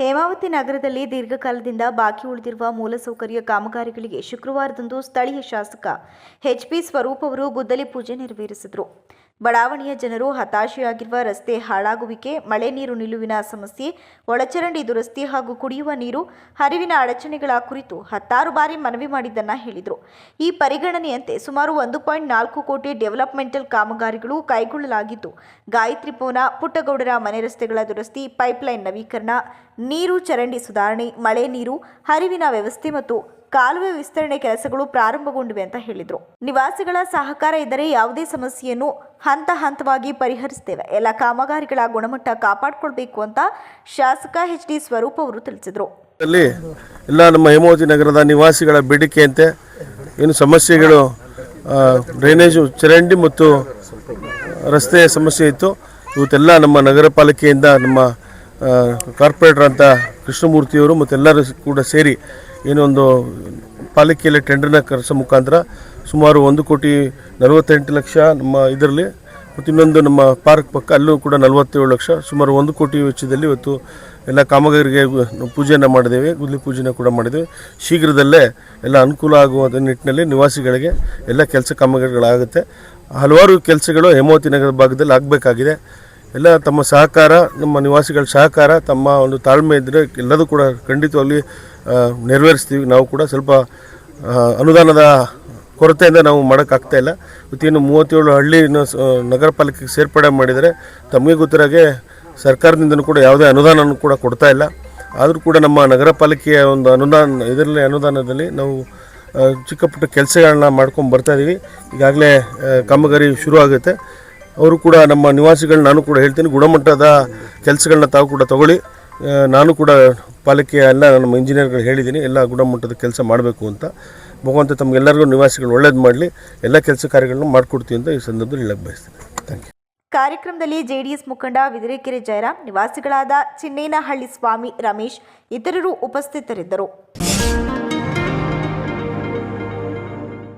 ಹೇಮಾವತಿ ನಗರದಲ್ಲಿ ದೀರ್ಘಕಾಲದಿಂದ ಬಾಕಿ ಉಳಿದಿರುವ ಮೂಲಸೌಕರ್ಯ ಕಾಮಗಾರಿಗಳಿಗೆ ಶುಕ್ರವಾರದಂದು ಸ್ಥಳೀಯ ಶಾಸಕ ಎಚ್ಪಿ ಸ್ವರೂಪ್ ಅವರು ಗುದ್ದಲಿ ಪೂಜೆ ನೆರವೇರಿಸಿದರು. ಬಡಾವಣೆಯ ಜನರು ಹತಾಶೆಯಾಗಿರುವ ರಸ್ತೆ ಹಾಳಾಗುವಿಕೆ, ಮಳೆ ನೀರು ನಿಲುವಿನ ಸಮಸ್ಯೆ, ಒಳಚರಂಡಿ ದುರಸ್ತಿ ಹಾಗೂ ಕುಡಿಯುವ ನೀರು ಹರಿವಿನ ಅಡಚಣೆಗಳ ಕುರಿತು ಹತ್ತಾರು ಬಾರಿ ಮನವಿ ಮಾಡಿದ್ದನ್ನು ಹೇಳಿದರು. ಈ ಪರಿಗಣನೆಯಂತೆ ಸುಮಾರು ಒಂದು ಪಾಯಿಂಟ್ ನಾಲ್ಕು ಕೋಟಿ ಡೆವಲಪ್ಮೆಂಟಲ್ ಕಾಮಗಾರಿಗಳು ಕೈಗೊಳ್ಳಲಾಗಿದ್ದು, ಗಾಯತ್ರಿ ಪೋನ ಪುಟ್ಟಗೌಡರ ಮನೆ ರಸ್ತೆಗಳ ದುರಸ್ತಿ, ಪೈಪ್ಲೈನ್ ನವೀಕರಣ, ನೀರು ಚರಂಡಿ ಸುಧಾರಣೆ, ಮಳೆ ನೀರು, ಹರಿವಿನ ವ್ಯವಸ್ಥೆ ಮತ್ತು ಕಾಲುವೆ ವಿಸ್ತರಣೆ ಕೆಲಸಗಳು ಪ್ರಾರಂಭಗೊಂಡಿವೆ ಅಂತ ಹೇಳಿದರು. ನಿವಾಸಿಗಳ ಸಹಕಾರ ಇದ್ದರೆ ಯಾವುದೇ ಸಮಸ್ಯೆಯನ್ನು ಹಂತ ಹಂತವಾಗಿ ಪರಿಹರಿಸುತ್ತೇವೆ ಎಲ್ಲ ಕಾಮಗಾರಿಗಳ ಗುಣಮಟ್ಟ ಕಾಪಾಡಿಕೊಳ್ಬೇಕು ಅಂತ ಶಾಸಕ ಎಚ್ ಡಿ ಸ್ವರೂಪ್ ಅವರು ತಿಳಿಸಿದರು. ಎಲ್ಲ ನಮ್ಮ ಹೇಮಾವತಿ ನಗರದ ನಿವಾಸಿಗಳ ಬೇಡಿಕೆಯಂತೆ ಏನು ಸಮಸ್ಯೆಗಳು ಡ್ರೈನೇಜ್ ಚರಂಡಿ ಮತ್ತು ರಸ್ತೆಯ ಸಮಸ್ಯೆ ಇತ್ತು. ಇವತ್ತೆಲ್ಲ ನಮ್ಮ ನಗರ ಪಾಲಿಕೆಯಿಂದ ನಮ್ಮ ಕಾರ್ಪೊರೇಟರ್ ಅಂತ ಕೃಷ್ಣಮೂರ್ತಿಯವರು ಮತ್ತು ಎಲ್ಲರೂ ಕೂಡ ಸೇರಿ ಏನೊಂದು ಪಾಲಿಕೆಯಲ್ಲಿ ಟೆಂಡರ್ನ ಕರೆಸೋ ಮುಖಾಂತರ ಸುಮಾರು ಒಂದು ಕೋಟಿ ನಲವತ್ತೆಂಟು ಲಕ್ಷ ನಮ್ಮ ಇದರಲ್ಲಿ ಮತ್ತು ಇನ್ನೊಂದು ನಮ್ಮ ಪಾರ್ಕ್ ಪಕ್ಕ ಅಲ್ಲೂ ಕೂಡ ನಲವತ್ತೇಳು ಲಕ್ಷ, ಸುಮಾರು ಒಂದು ಕೋಟಿ ವೆಚ್ಚದಲ್ಲಿ ಇವತ್ತು ಎಲ್ಲ ಕಾಮಗಾರಿಗೆ ಪೂಜೆಯನ್ನು ಮಾಡಿದ್ದೇವೆ, ಗುದ್ಲಿ ಪೂಜೆನ ಕೂಡ ಮಾಡಿದ್ದೇವೆ. ಶೀಘ್ರದಲ್ಲೇ ಎಲ್ಲ ಅನುಕೂಲ ಆಗುವಂಥ ನಿಟ್ಟಿನಲ್ಲಿ ನಿವಾಸಿಗಳಿಗೆ ಎಲ್ಲ ಕೆಲಸ ಕಾಮಗಾರಿಗಳಾಗುತ್ತೆ. ಹಲವಾರು ಕೆಲಸಗಳು ಹೇಮಾವತಿ ನಗರ ಭಾಗದಲ್ಲಿ ಆಗಬೇಕಾಗಿದೆ. ಎಲ್ಲ ತಮ್ಮ ಸಹಕಾರ, ನಮ್ಮ ನಿವಾಸಿಗಳ ಸಹಕಾರ, ತಮ್ಮ ಒಂದು ತಾಳ್ಮೆ ಇದ್ದರೆ ಎಲ್ಲದೂ ಕೂಡ ಖಂಡಿತವಾಗಿ ನೆರವೇರಿಸ್ತೀವಿ. ನಾವು ಕೂಡ ಸ್ವಲ್ಪ ಅನುದಾನದ ಕೊರತೆಯಿಂದ ನಾವು ಮಾಡೋಕ್ಕಾಗ್ತಾ ಇಲ್ಲ. ಇವತ್ತೇನು ಮೂವತ್ತೇಳು ಹಳ್ಳಿನ ನಗರ ಪಾಲಿಕೆಗೆ ಸೇರ್ಪಡೆ ಮಾಡಿದರೆ ತಮಗೆ ಗೊತ್ತಿರಾಗೆ ಸರ್ಕಾರದಿಂದನೂ ಕೂಡ ಯಾವುದೇ ಅನುದಾನನೂ ಕೂಡ ಕೊಡ್ತಾ ಇಲ್ಲ. ಆದರೂ ಕೂಡ ನಮ್ಮ ನಗರ ಪಾಲಿಕೆಯ ಒಂದು ಅನುದಾನ, ಇದರಲ್ಲಿ ಅನುದಾನದಲ್ಲಿ ನಾವು ಚಿಕ್ಕ ಪುಟ್ಟ ಕೆಲಸಗಳನ್ನ ಮಾಡ್ಕೊಂಡು ಬರ್ತಾ ಇದ್ದೀವಿ ಈಗಾಗಲೇ ಕಾಮಗಾರಿ ಶುರು ಆಗುತ್ತೆ ಅವರು ಕೂಡ ನಮ್ಮ ನಿವಾಸಿಗಳು ನಾನು ಕೂಡ ಹೇಳ್ತೀನಿ, ಗುಣಮಟ್ಟದ ಕೆಲಸಗಳನ್ನ ತಾವು ಕೂಡ ತಗೊಳ್ಳಿ. ನಾನು ಕೂಡ ಪಾಲಿಕೆ ಎಲ್ಲ ನಮ್ಮ ಇಂಜಿನಿಯರ್ಗಳು ಹೇಳಿದ್ದೀನಿ, ಎಲ್ಲ ಗುಣಮಟ್ಟದ ಕೆಲಸ ಮಾಡಬೇಕು ಅಂತ. ಭಗವಂತ ತಮಗೆಲ್ಲರಿಗೂ ನಿವಾಸಿಗಳು ಒಳ್ಳೇದು ಮಾಡಲಿ, ಎಲ್ಲ ಕೆಲಸ ಕಾರ್ಯಗಳನ್ನು ಮಾಡಿಕೊಡ್ತೀವಿ ಅಂತ ಈ ಸಂದರ್ಭದಲ್ಲಿ ಹೇಳಕ್ಕೆ ಬಯಸ್ತೀನಿ. ಥ್ಯಾಂಕ್ ಯು ಕಾರ್ಯಕ್ರಮದಲ್ಲಿ ಜೆಡಿಎಸ್ ಮುಖಂಡ ವಿದರೆಕೆರೆ ಜಯರಾಮ್ ನಿವಾಸಿಗಳಾದ ಚಿನ್ನೇನಹಳ್ಳಿ ಸ್ವಾಮಿ ರಮೇಶ್, ಇತರರು ಉಪಸ್ಥಿತರಿದ್ದರು.